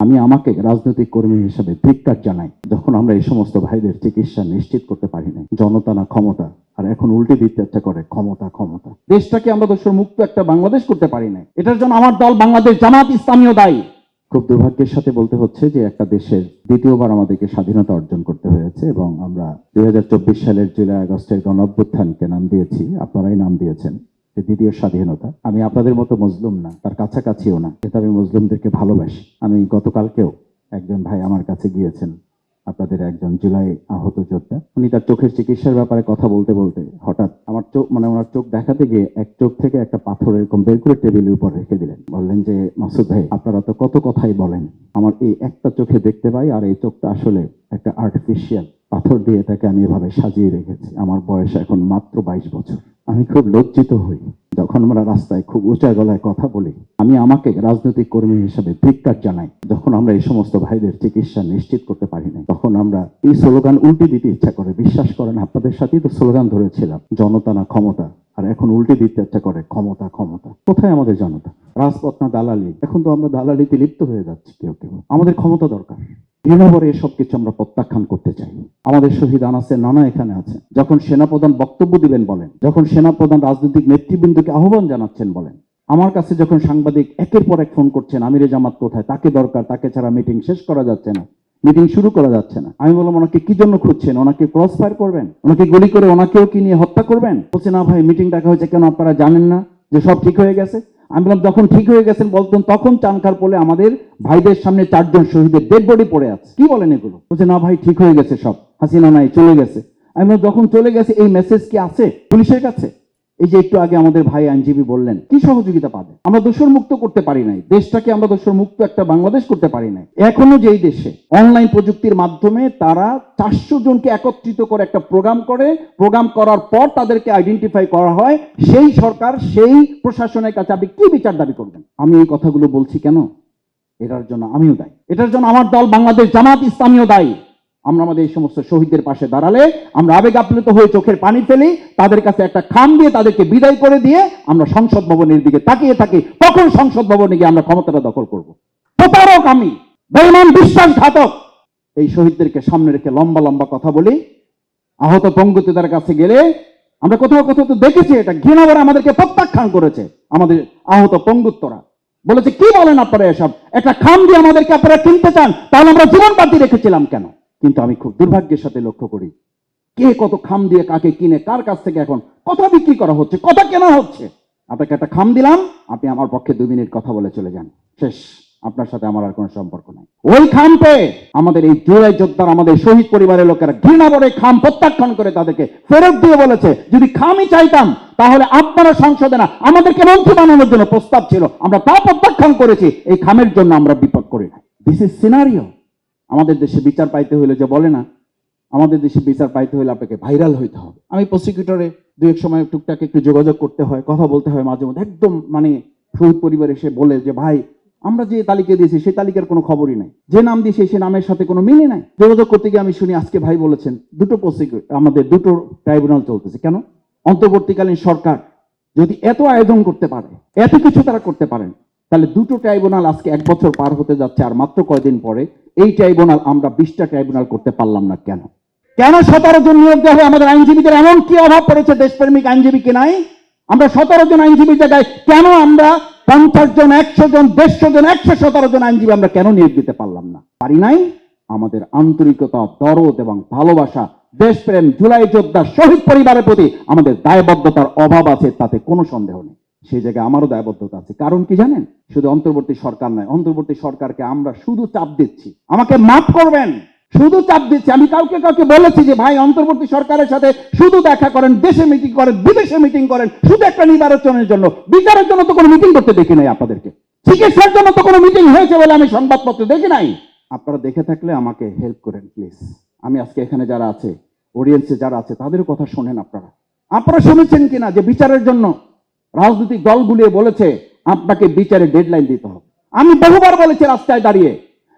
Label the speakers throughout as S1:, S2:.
S1: আমি আমাকে রাজনৈতিক কর্মী হিসেবে ধিক্কার জানাই, যখন আমরা এই সমস্ত ভাইদের চিকিৎসা নিশ্চিত করতে পারি না জনতা না ক্ষমতা, আর এখন উল্টে দিতে ইচ্ছা করে ক্ষমতা ক্ষমতা। দেশটাকে আমরা দোষর মুক্ত একটা বাংলাদেশ করতে পারি না এটার জন্য আমার দল বাংলাদেশ জামাত ইসলামীয় দায়ী। খুব দুর্ভাগ্যের সাথে বলতে হচ্ছে যে একটা দেশের দ্বিতীয়বার আমাদেরকে স্বাধীনতা অর্জন করতে হয়েছে এবং আমরা দুই হাজার চব্বিশ সালের জুলাই আগস্টের গণ অভ্যুত্থানকে নাম দিয়েছি, আপনারাই নাম দিয়েছেন। দ্বিতীয় স্বাধীনতা। আমি আপনাদের মতো মজলুম না, তার কাছাকাছিও না। কিন্তু আমি মুসলিমদেরকে ভালোবাসি, আমি গতকালকেও একজন ভাই আমার কাছে গিয়েছেন, আপনাদের একজন জুলাই আহত যোদ্ধা। উনি তার চোখের চিকিৎসার ব্যাপারে কথা বলতে বলতে হঠাৎ আমার চোখ মানে ওনার চোখ দেখাতে গিয়ে এক চোখ থেকে একটা পাথর এরকম বের করে টেবিলের উপর রেখে দিলেন। বললেন যে, মাসুদ ভাই, আপনারা তো কত কথাই বলেন। আমার এই একটা চোখে দেখতে পাই, আর এই চোখটা আসলে একটা আর্টিফিশিয়াল পাথর দিয়ে এটাকে আমি এভাবে সাজিয়ে রেখেছি। আমার বয়স এখন মাত্র বাইশ বছর। আমি খুব লজ্জিত হই। যখন আমরা রাস্তায় খুব উঁচা গলায় কথা বলি, আমি আমাকে রাজনৈতিক কর্মী হিসেবে ধিক্কার জানাই। যখন আমরা এই সমস্ত ভাইদের চিকিৎসা নিশ্চিত করতে পারি না তখন আমরা এই স্লোগান উল্টে দিতে ইচ্ছা করে। বিশ্বাস করেন আপনাদের সাথেই তো স্লোগান ধরেছিলাম, জনতা না ক্ষমতা। আর এখন উল্টে দিতে ইচ্ছা করে, ক্ষমতা ক্ষমতা। কোথায় আমাদের জনতা? রাজপথ না দালালি? এখন তো আমরা দালালিতে লিপ্ত হয়ে যাচ্ছি কেউ কেউ। আমাদের ক্ষমতা দরকার। ঘৃণাভরে এসব কিছু আমরা প্রত্যাখ্যান করতে চাই। আমাদের শহীদ আনাসের নানা এখানে আছেন যখন সেনাপ্রধান বক্তব্য দিবেন বলেন, যখন সেনাপ্রধান রাজনৈতিক নেতৃবৃন্দকে আহ্বান জানাচ্ছেন বলেন, আমার কাছে যখন সাংবাদিক একের পর এক ফোন করছেন, আমিরে জামাত কোথায়, তাকে দরকার, তাকে ছাড়া মিটিং শেষ করা যাচ্ছে না, মিটিং শুরু করা যাচ্ছে না। আমি বললাম, ওনাকে কি জন্য খুঁজছেন? ওনাকে ক্রস ফায়ার করবেন? ওনাকে গুলি করে ওনাকেও কি নিয়ে হত্যা করবেন? বলছে, না ভাই, মিটিং ডাকা হয়েছে কেন আপনারা জানেন না যে সব ঠিক হয়ে গেছে? আমি বললাম যখন ঠিক হয়ে গেছেন বলতেন তখন চানকার পোলে আমাদের ভাইদের সামনে চারজন শহীদের ডেড বডি পড়ে আছে। কি বলেন এগুলো? বলছে, না ভাই, ঠিক হয়ে গেছে সব, হাসিনা নাই, চলে গেছে। আমি যখন চলে গেছে, এই মেসেজ কি আছে? পুলিশের কাছে? এই যে একটু আগে আমাদের ভাই আইনজীবী বললেন, কি সহযোগিতা পাবে? আমরা দোষর মুক্ত করতে পারি নাই। দেশটাকে আমরা দোষর মুক্ত একটা বাংলাদেশ করতে পারি নাই। এখনও যেই দেশে অনলাইন প্রযুক্তির মাধ্যমে তারা চারশো জনকে একত্রিত করে একটা প্রোগ্রাম করে, প্রোগ্রাম করার পর তাদেরকে আইডেন্টিফাই করা হয়, সেই সরকার, সেই প্রশাসনের কাছে আপনি কি বিচার দাবি করবেন? আমি এই কথাগুলো বলছি কেন? এটার জন্য আমিও দায়ী। এটার জন্য আমার দল বাংলাদেশ জামাত ইসলামীও দায়ী। আমরা আমাদের এই সমস্ত শহীদদের পাশে দাঁড়ালে আমরা আবেগ আপ্লুত হয়ে চোখের পানি ফেলি, তাদের কাছে একটা খাম দিয়ে তাদেরকে বিদায় করে দিয়ে আমরা সংসদ ভবনের দিকে তাকিয়ে থাকি, তখন সংসদ ভবনে গিয়ে আমরা ক্ষমতাটা দখল করব। প্রতারক আমি, বেইমান, বিশ্বাসঘাতক। এই শহীদদেরকে সামনে রেখে লম্বা লম্বা কথা বলি। আহত পঙ্গুতিদের কাছে গেলে আমরা কোথাও কোথাও তো দেখেছি এটা ঘৃণাভরে আমাদেরকে প্রত্যাখ্যান করেছে, আমাদের আহত পঙ্গুত্তরা বলেছে, কি বলেন আপনারা এসব? একটা খাম দিয়ে আমাদেরকে আপনারা কিনতে চান, তাহলে আমরা জীবন বাতি রেখেছিলাম কেন? কিন্তু আমি খুব দুর্ভাগ্যের সাথে লক্ষ্য করি। কে কত খাম দিয়ে কাকে কিনে, কার কাছ থেকে এখন কথা বিক্রি করা হচ্ছে, কথা কেনা হচ্ছে? আপনাকে একটা খাম দিলাম, আপনি আমার পক্ষে দু মিনিট কথা বলে চলে যান। শেষ। আপনার সাথে আমার আর কোনো সম্পর্ক নাই। ওই খাম পেয়ে আমাদের এই জুলাই যোদ্ধার, আমাদের শহীদ পরিবারের লোকেরা ঘৃণা করে খাম প্রত্যাখ্যান করে তাদেরকে ফেরত দিয়ে বলেছে। যদি খামই চাইতাম, তাহলে আপনারা সংসদে না, আমাদেরকে মন্ত্রী বানানোর জন্য প্রস্তাব ছিল। আমরা তা প্রত্যাখ্যান করেছি, এই খামের জন্য আমরা বিপদ করি না দিস ইজ সিনারিও আমাদের দেশে বিচার পাইতে হলে যে বলে না, আমাদের দেশে বিচার পাইতে হলে আপনাকে ভাইরাল হইতে হবে। আমি প্রসিকিউটরে দু এক সময় টুকটাক একটু যোগাযোগ করতে হয়, কথা বলতে হয় মাঝে মধ্যে। একদম মানে শহীদ পরিবার এসে বলে যে, ভাই, আমরা যে তালিকা দিয়েছি, সেই তালিকার কোনো খবরই নাই। যে নাম দিয়েছে সে নামের সাথে কোনো মিলে নাই। যোগাযোগ করতে গিয়ে আমি শুনি আজকে ভাই বলেছেন, দুটো প্রসিকিউট আমাদের দুটো ট্রাইব্যুনাল চলতেছে। কেন? অন্তর্বর্তীকালীন সরকার যদি এত আয়োজন করতে পারে, এত কিছু তারা করতে পারেন তাহলে দুটো ট্রাইব্যুনাল আজকে এক বছর পার হতে যাচ্ছে আর মাত্র কয়দিন পরে, এই ট্রাইব্যুনাল আমরা বিশটা ট্রাইব্যুনাল করতে পারলাম না কেন? কেন সতেরো জন নিয়োগ দেওয়া হয়? আমাদের আইনজীবীদের এমন কি অভাব পড়েছে দেশপ্রেমিক আইনজীবী কি নাই? আমরা সতেরো জন আইনজীবী জায়গায় কেন আমরা পঞ্চাশ জন, একশো জন, দেড়শো জন, একশো সতেরো জন আইনজীবী আমরা কেন নিয়োগ দিতে পারলাম না? পারি নাই? আমাদের আন্তরিকতা, দরদ এবং ভালোবাসা, দেশপ্রেম, জুলাই যোদ্ধা, শহীদ পরিবারের প্রতি আমাদের দায়বদ্ধতার অভাব আছে, তাতে কোনো সন্দেহ নেই। সেই জায়গায় আমারও দায়বদ্ধতা আছে। কারণ কি জানেন? শুধু অন্তর্বর্তী সরকার নয়, অন্তর্বর্তী সরকারকে আমরা শুধু চাপ দিচ্ছি। আমাকে মাফ করবেন, শুধু চাপ দিচ্ছি। আমি কাউকে কাউকে বলেছি যে, ভাই, অন্তর্বর্তী সরকারের সাথে শুধু দেখা করেন, দেশে মিটিং করেন, বিদেশে মিটিং করেন, শুধু একটা নির্বাচনের জন্য। বিচারের জন্য তো কোনো মিটিং করতে দেখি নাই আপনাদেরকে। চিকিৎসার জন্য তো কোনো মিটিং হয়েছে বলে আমি সংবাদপত্রে দেখি নাই। আপনারা দেখে থাকলে আমাকে হেল্প করেন প্লিজ আমি আজকে এখানে যারা আছে অডিয়েন্সে যারা আছে তাদেরও কথা শোনেন আপনারা। আপনারা শুনেছেন কিনা যে, বিচারের জন্য রাজনৈতিক দলগুলি বলেছে, আপনাকে বিচারের ডেডলাইন দিতে হবে। আমি বহুবার বলেছি রাস্তায় দাঁড়িয়ে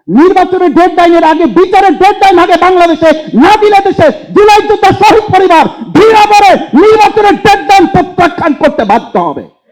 S1: নির্বাচনের ডেড লাইনের আগে, বিচারের ডেড লাইন আগে বাংলাদেশে, না দিলে দেশে, জুলাই যুদ্ধ শহীদ পরিবার ধীরে নির্বাচনের ডেড লাইন প্রত্যাখ্যান করতে বাধ্য হবে।